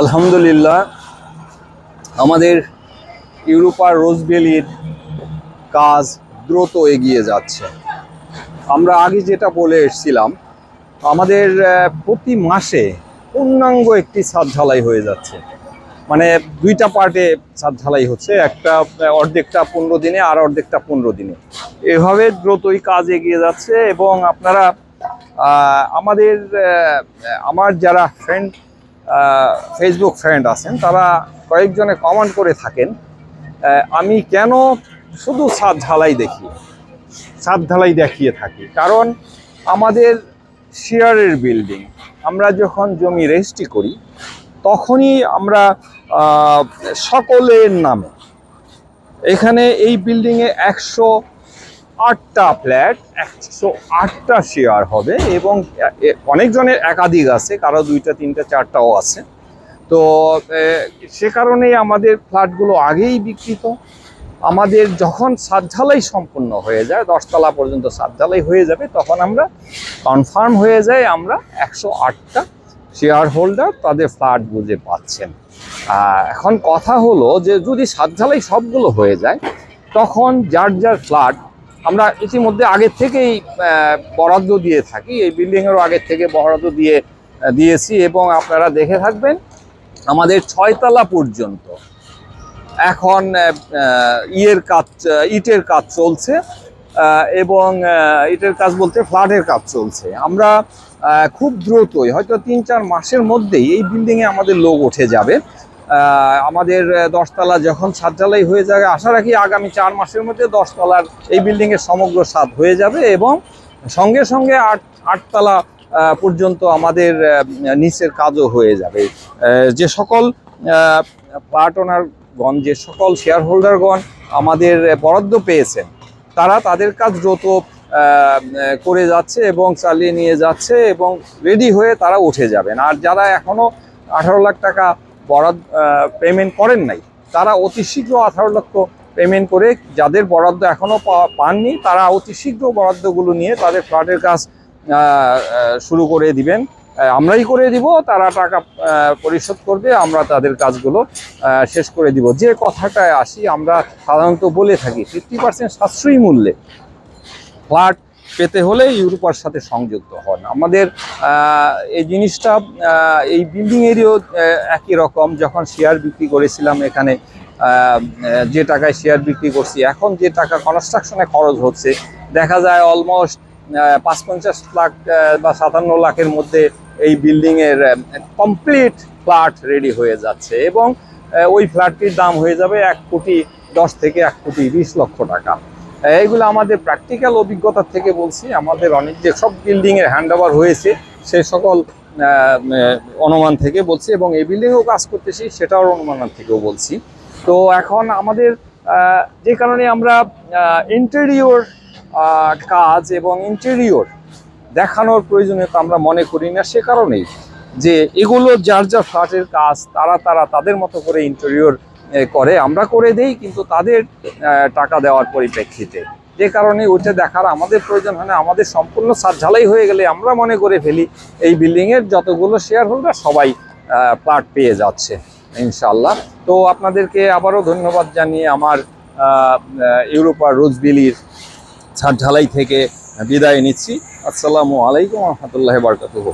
আলহামদুলিল্লাহ, আমাদের ইউরোপার রোজবেলির কাজ দ্রুত এগিয়ে যাচ্ছে। আমরা আগে যেটা বলে এসেছিলাম, আমাদের প্রতি মাসে পূর্ণাঙ্গ একটি ছাদ ঢালাই হয়ে যাচ্ছে। মানে দুইটা পার্টে ছাদ ঢালাই হচ্ছে, একটা অর্ধেকটা পনেরো দিনে আর অর্ধেকটা পনেরো দিনে। এভাবে দ্রুতই কাজ এগিয়ে যাচ্ছে এবং আপনারা আমাদের আমার যারা ফ্রেন্ড ফেসবুক ফ্রেন্ড আছেন, তারা কয়েকজনে কমেন্ট করে থাকেন আমি কেন শুধু সাত ঢালাই দেখি সাত ঢালাই দেখিয়ে থাকি? কারণ আমাদের শেয়ারের বিল্ডিং আমরা যখন জমি রেজিস্ট্রি করি, তখনই আমরা সকলের নামে, এখানে এই বিল্ডিংয়ে একশো আটটা ফ্ল্যাট, একশো আটটা শেয়ার হবে এবং অনেকজনের একাধিক আছে, কারও দুইটা, তিনটা, চারটাও আছে। তো সে কারণেই আমাদের ফ্ল্যাটগুলো আগেই বিকৃত আমাদের যখন সাত ঢালাই সম্পূর্ণ হয়ে যায়, দশতলা পর্যন্ত সাত ঢালাই হয়ে যাবে, তখন আমরা কনফার্ম হয়ে যায় আমরা একশো আটটা শেয়ার হোল্ডার তাদের ফ্ল্যাট বুঝে পাচ্ছেন। এখন কথা হলো যে, যদি সাত ঢালাই সবগুলো হয়ে যায়, তখন যার যার ফ্ল্যাট আমরা ইতিমধ্যে আগের থেকেই বরাদ্দ দিয়ে থাকি। এই বিল্ডিংয়েরও আগের থেকে বরাদ্দ দিয়ে দিয়েছি এবং আপনারা দেখে থাকবেন আমাদের ছয়তলা পর্যন্ত। এখন ইয়ের কাজ ইটের কাজ চলছে এবং ইটের কাজ বলতে ফ্ল্যাটের কাজ চলছে। আমরা খুব দ্রুতই, হয়তো তিন চার মাসের মধ্যেই এই বিল্ডিংয়ে আমাদের লোক উঠে যাবে। আমাদের দশতলা যখন সাততলাই হয়ে যাবে, আশা রাখি আগামী চার মাসের মধ্যে দশতলার এই বিল্ডিংয়ের সমগ্র সাত হয়ে যাবে এবং সঙ্গে সঙ্গে আট, আটতলা পর্যন্ত আমাদের নিচের কাজও হয়ে যাবে। যে সকল প্লাট ওনারগণ যে সকল শেয়ার হোল্ডারগণ আমাদের বরাদ্দ পেয়েছেন, তারা তাদের কাজ দ্রুত করে যাচ্ছে এবং চালিয়ে নিয়ে যাচ্ছে এবং রেডি হয়ে তারা উঠে যাবেন। আর যারা এখনও আঠারো লাখ টাকা বরাদ্দ পেমেন্ট করেন নাই। তারা অতি শীঘ্র আঠারো লক্ষ পেমেন্ট করে যাদের বরাদ্দ এখনও পাননি, তারা অতি শীঘ্র বরাদ্দগুলো নিয়ে তাদের ফ্ল্যাটের কাজ শুরু করে দিবেন। আমরাই করে দিব, তারা টাকা পরিশোধ করবে, আমরা তাদের কাজগুলো শেষ করে দিব। যে কথাটায় আসি, আমরা সাধারণত বলে থাকি ফিফটি পার্সেন্ট সাশ্রয়ী মূল্যে ফ্ল্যাট পেতে হলে ইউরোপার সাথে সংযুক্ত হন। আমাদের এই জিনিসটা এই বিল্ডিং এরিও একই রকম। যখন শেয়ার বিক্রি করেছিলাম এখানে যে টাকায় শেয়ার বিক্রি করছি, এখন যে টাকা কনস্ট্রাকশনে খরচ হচ্ছে, দেখা যায় অলমোস্ট পাঁচ পঞ্চাশ লাখ বা সাতান্ন লাখের মধ্যে এই বিল্ডিংয়ের কমপ্লিট ফ্ল্যাট রেডি হয়ে যাচ্ছে এবং ওই ফ্ল্যাটটির দাম হয়ে যাবে এক কোটি দশ থেকে এক কোটি বিশ লক্ষ টাকা। এইগুলো আমাদের প্র্যাকটিক্যাল অভিজ্ঞতা থেকে বলছি, আমাদের অনেক যে সব বিল্ডিংয়ের হ্যান্ড ওভার হয়েছে সে সকল অনুমান থেকে বলছি এবং এই বিল্ডিংয়েও কাজ করতেছি, সেটাও অনুমান থেকেও বলছি। তো এখন আমাদের যে কারণে আমরা ইন্টেরিয়র কাজ এবং ইন্টেরিয়র দেখানোর প্রয়োজনীয়তা আমরা মনে করি না, সে কারণেই যে এগুলো যার যার ফ্ল্যাটের কাজ, তারা তারা তাদের মতো করে ইন্টেরিয়র করে, আমরা করে দেই, কিন্তু তাদের টাকা দেওয়ার পরিপ্রেক্ষিতে। যে কারণে ওইটা দেখার আমাদের প্রয়োজন হয় না, আমাদের সম্পূর্ণ সাত ঝালাই হয়ে গেলে আমরা মনে করে ফেলি, এই বিল্ডিংয়ের যতগুলো শেয়ার হোল্ডার সবাই প্লাট পেয়ে যাচ্ছে ইনশাল্লাহ তো আপনাদেরকে আবারও ধন্যবাদ জানিয়ে আমার ইউরোপার রোজবিলির ছাদ ঢালাই থেকে বিদায় নিচ্ছি। আসসালামু আলাইকুম রহমতুল্লাহ বারকাতুহ।